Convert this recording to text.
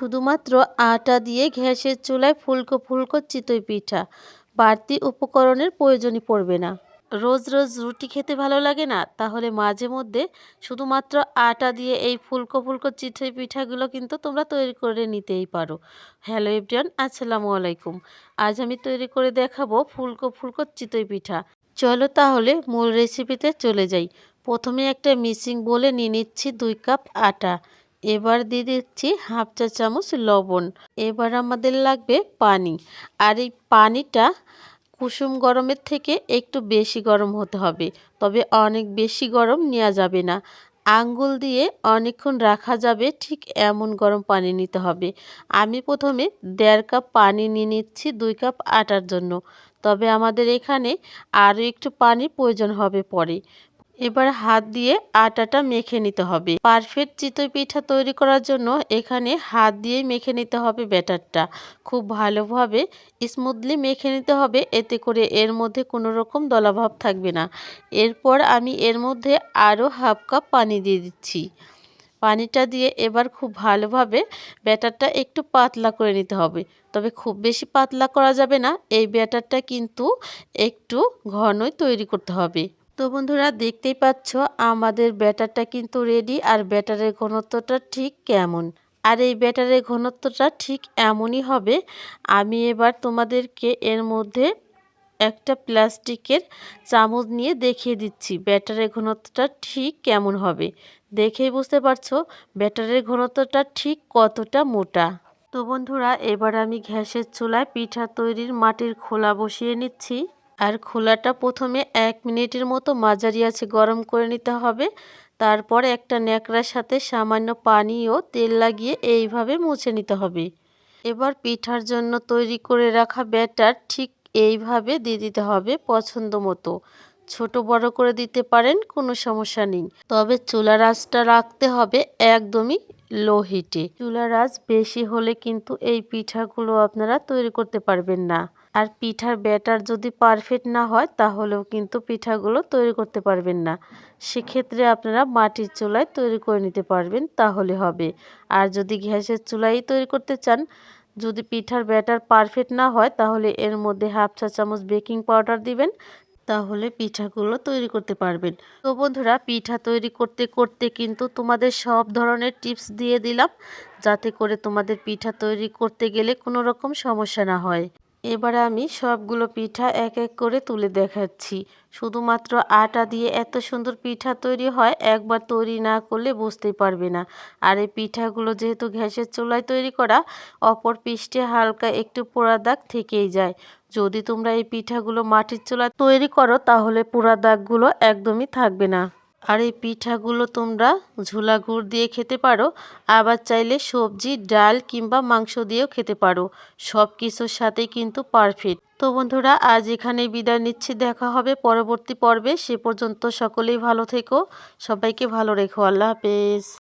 শুধুমাত্র আটা দিয়ে গ্যাসের চুলায় ফুলকো ফুলকো চিতই পিঠা। বাড়তি উপকরণের প্রয়োজনই পড়বে না। রোজ রোজ রুটি খেতে ভালো লাগে না? তাহলে মাঝে মধ্যে শুধুমাত্র আটা দিয়ে এই ফুলকো ফুলকো চিতই পিঠাগুলো কিন্তু তোমরা তৈরি করে নিতেই পারো। হ্যালো এভরিওয়ান, আসসালামু আলাইকুম। আজ আমি তৈরি করে দেখাবো ফুলকো ফুলকো চিতই পিঠা। চলো তাহলে মূল রেসিপিতে চলে যাই। প্রথমে একটা মিক্সিং বলে নিয়ে নিচ্ছি দুই কাপ আটা। এবার দিয়ে দিচ্ছি হাফ চা চামচ লবণ। এবার আমাদের লাগবে পানি। আর এই পানিটা কুসুম গরমের থেকে একটু বেশি গরম হতে হবে, তবে অনেক বেশি গরম নেওয়া যাবে না। আঙ্গুল দিয়ে অনেকক্ষণ রাখা যাবে, ঠিক এমন গরম পানি নিতে হবে। আমি প্রথমে দেড় কাপ পানি নিয়ে নিচ্ছি দুই কাপ আটার জন্য, তবে আমাদের এখানে আরও একটু পানি প্রয়োজন হবে পরে। এবার হাত দিয়ে আটাটা মেখে নিতে হবে। পারফেক্ট চিতই পিঠা তৈরি করার জন্য এখানে হাত দিয়েই মেখে নিতে হবে ব্যাটারটা। খুব ভালোভাবে স্মুথলি মেখে নিতে হবে, এতে করে এর মধ্যে কোনো রকম দলাভাব থাকবে না। এরপর আমি এর মধ্যে আরও হাফ কাপ পানি দিয়ে দিচ্ছি। পানিটা দিয়ে এবার খুব ভালোভাবে ব্যাটারটা একটু পাতলা করে নিতে হবে। তবে খুব বেশি পাতলা করা যাবে না, এই ব্যাটারটা কিন্তু একটু ঘনই তৈরি করতে হবে। তো বন্ধুরা দেখতেই পাচ্ছ, আমাদের ব্যাটারটা কিন্তু রেডি আর ব্যাটারের ঘনত্বটা ঠিক কেমন। আর এই ব্যাটারের ঘনত্বটা ঠিক এমনই হবে, আমি এবার তোমাদেরকে এর মধ্যে একটা প্লাস্টিকের চামচ নিয়ে দেখিয়ে দিচ্ছি, ব্যাটারের ঘনত্বটা ঠিক কেমন হবে। দেখেই বুঝতে পারছ, ব্যাটারের ঘনত্বটা ঠিক কতটা মোটা। তো বন্ধুরা, এবার আমি গ্যাসের চুলায় পিঠা তৈরির মাটির খোলা বসিয়ে নিচ্ছি। আর খোলাটা প্রথমে এক মিনিটের মতো মাঝারি আছে গরম করে নিতে হবে। তারপর একটা ন্যাকড়ার সাথে সামান্য পানি ও তেল লাগিয়ে এইভাবে মুছে নিতে হবে। এবার পিঠার জন্য তৈরি করে রাখা ব্যাটার ঠিক এইভাবে দিয়ে দিতে হবে পছন্দ মতো। ছোট, বড় করে দিতে পারেন, কোনো সমস্যা নেই। তবে চুলার আঁচটা রাখতে হবে একদমই লো হিটে চুলার আঁচ বেশি হলে কিন্তু এই পিঠাগুলো আপনারা তৈরি করতে পারবেন না। আর পিঠার ব্যাটার যদি পারফেক্ট না হয়, তাহলেও কিন্তু পিঠাগুলো তৈরি করতে পারবেন না। সেক্ষেত্রে আপনারা মাটির চুলায় তৈরি করে নিতে পারবেন, তাহলে হবে। আর যদি গ্যাসের চুলাই তৈরি করতে চান, যদি পিঠার ব্যাটার পারফেক্ট না হয়, তাহলে এর মধ্যে হাফ চা চামচ বেকিং পাউডার দিবেন। তাহলে পিঠাগুলো তৈরি করতে পারবেন। তো বন্ধুরা, পিঠা তৈরি করতে করতে কিন্তু তোমাদের সব ধরনের টিপস দিয়ে দিলাম, যাতে করে তোমাদের পিঠা তৈরি করতে গেলে কোনো রকম সমস্যা না হয়। এবার আমি সবগুলো পিঠা এক এক করে তুলে দেখাচ্ছি। শুধুমাত্র আটা দিয়ে এত সুন্দর পিঠা তৈরি হয়, একবার তৈরি না করলে বুঝতেই পারবে না। আর এই পিঠাগুলো যেহেতু গ্যাসের চুলায় তৈরি করা, অপর পৃষ্ঠে হালকা একটু পোড়া দাগ থেকেই যায়। যদি তোমরা এই পিঠাগুলো মাটির চুলায় তৈরি করো, তাহলে পোড়া দাগগুলো একদমই থাকবে না। আর এই পিঠাগুলো তোমরা ঝোলা গুড় দিয়ে খেতে পারো, আবার চাইলে সবজি, ডাল কিংবা মাংস দিয়েও খেতে পারো। সব কিছুর সাথেই কিন্তু পারফেক্ট তো বন্ধুরা, আজ এখানে বিদায় নিচ্ছি। দেখা হবে পরবর্তী পর্বে। সে পর্যন্ত সকলেই ভালো থেকো। সবাইকে ভালো রেখো। আল্লাহ হাফেজ।